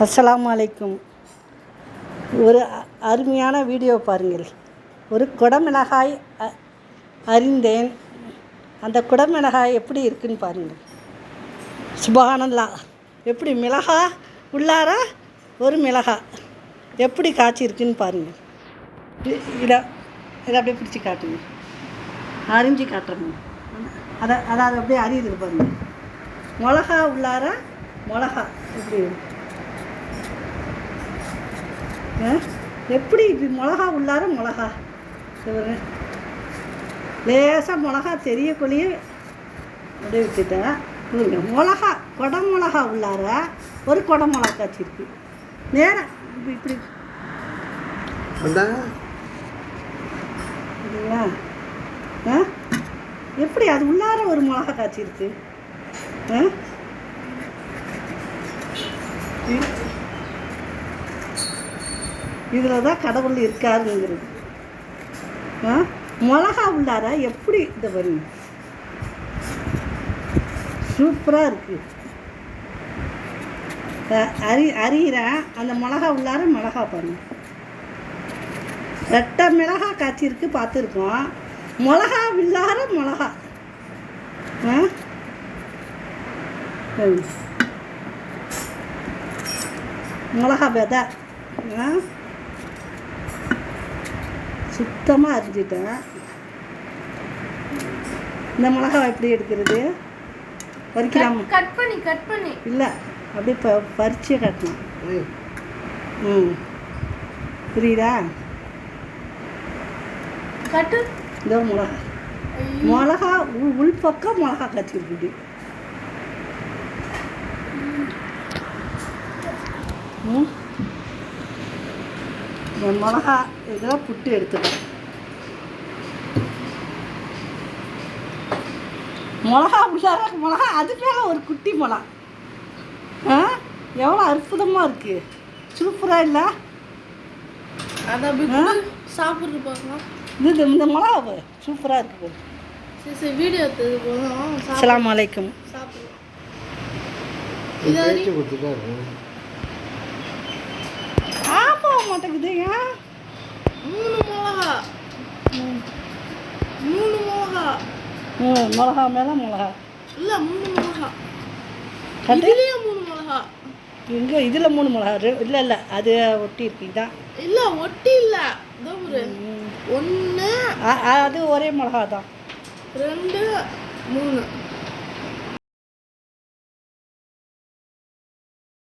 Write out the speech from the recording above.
அஸ்லாம் அலைக்கும். ஒரு அருமையான வீடியோ பாருங்கள். ஒரு குடமிளகாய் அ- அறிந்தேன் அந்த குடமிளகாய் எப்படி இருக்குன்னு பாருங்கள். சுபகானந்தா எப்படி மிளகா உள்ளார? ஒரு மிளகா. எப்படி காய்ச்சி இருக்குன்னு பாருங்கள் இதை இதை அப்படியே பிடிச்சி காட்டுங்க. அரிஞ்சு காட்டுறேங்க. அதை அதை அப்படியே அறியுது பாருங்கள். மிளகா உள்ளார? மிளகா. எப்படி? இருக்கு எப்படி இது மிளகா உள்ளார மிளகா? இவரு லேசாக மிளகா தெரியக்குள்ளேயே அப்படியே விட்டுட்டேன். இவருங்க மிளகா குட மிளகா உள்ளார ஒரு குட மிளகா காய்ச்சிருக்கு நேரம் இப்படி இப்படி. இல்லைங்களா ஆ? எப்படி அது உள்ளார ஒரு மிளகா காய்ச்சிருக்கு? ஆ? இதில் தான் கடவுள் இருக்காருங்கிறது. ஆ? மிளகா உள்ளார எப்படி இந்த பாருங்க சூப்பராக இருக்குது அரி அறிகிறேன் அந்த மிளகா உள்ளார மிளகா பாருங்க. ரெட்டை மிளகா காய்ச்சிருக்கு பார்த்துருக்கோம். மிளகா உள்ளார மிளகா. ஆ? ம். மிளகா விதை. ஆ? சுத்தமாக அரிஞ்சிட்டேன். இந்த மிளகா எப்படி எடுக்கிறது? பறிக்கலாமா. கட் பண்ணி கட் பண்ணி. இல்லை அப்படியே ப பறிச்சே கட்டணும். ம். புரியுதா? கட்டு. இந்த மிளகா மிளகா உள் உள் பக்கம் மிளகா கச்சிருக்கு ம். மிளகா இதெல்லாம் புட்டு எடுத்துக்கலாம் மிளகா உள்ளார மிளகா அது மேலே ஒரு குட்டி மிளகா. ஆ? எவ்வளோ அற்புதமாக இருக்குது சூப்பராக இல்லை? சாப்பிட்டு பார்க்கலாம் இது இந்த மிளகா சூப்பராக இருக்குது சரி சரி வீடியோ எடுத்தது போதும். சாப்பிடு அஸ்ஸலாமு அலைக்கும். ஏன்? மூணு மிளகா. மூணு மிளகா. மிளகா மேலே மிளகா? இல்ல மூணு மிளகா. இதுலயே மூணு மிளகா. இங்கே இதில் மூணு மிளகா? இல்லை இல்லை அது ஒட்டி இருக்கு இதான் இல்ல ஒட்டி இல்ல. ஒரு. ஒன்று அது ஒரே மிளகா தான். ரெண்டு மூணு.